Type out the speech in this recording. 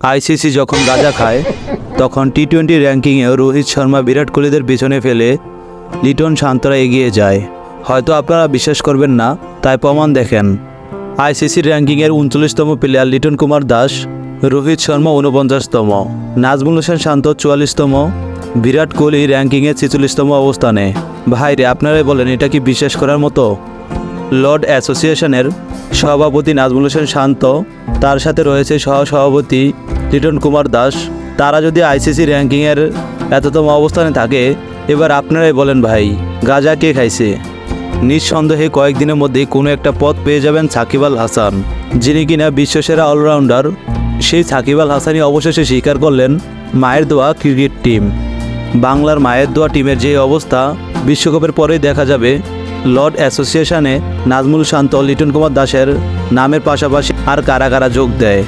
ICC যখন গাজা খায়, তখন টি টোয়েন্টি র্যাঙ্কিংয়েও রোহিত শর্মা বিরাট কোহলিদের পেছনে ফেলে লিটন শান্তরা এগিয়ে যায়। হয়তো আপনারা বিশ্বাস করবেন না, তাই প্রমাণ দেখেন। আইসিসির র্যাঙ্কিংয়ের উনচল্লিশতম প্লেয়ার লিটন কুমার দাস, রোহিত শর্মা উনপঞ্চাশতম নাজমুল হোসেন শান্ত চুয়াল্লিশতম, বিরাট কোহলি র্যাঙ্কিংয়ে ছেচল্লিশতম অবস্থানে। ভাইরে, আপনারাই বলেন, এটা কি বিশ্বাস করার মতো? লর্ড অ্যাসোসিয়েশনের সভাপতি নাজমুল হোসেন শান্ত, তার সাথে রয়েছে সহ সভাপতি লিটন কুমার দাস। তারা যদি আইসিসি র্যাঙ্কিংয়ের এততম অবস্থানে থাকে, এবার আপনারাই বলেন ভাই, গাজা কে খাইছে? নিঃসন্দেহে কয়েকদিনের মধ্যেই কোনো একটা পথ পেয়ে যাবেন সাকিব আল হাসান, যিনি কিনা বিশ্বসেরা অলরাউন্ডার। সেই সাকিব আল হাসানই অবশেষে স্বীকার করলেন মায়ের দোয়া ক্রিকেট টিম। বাংলার মায়ের দোয়া টিমের যে অবস্থা, বিশ্বকাপের পরেই দেখা যাবে লর্ড অ্যাসোসিয়েশনে নাজমুল শান্ত লিটন কুমার দাসের নামের পাশাপাশি আর কারা কারা যোগ দেয়।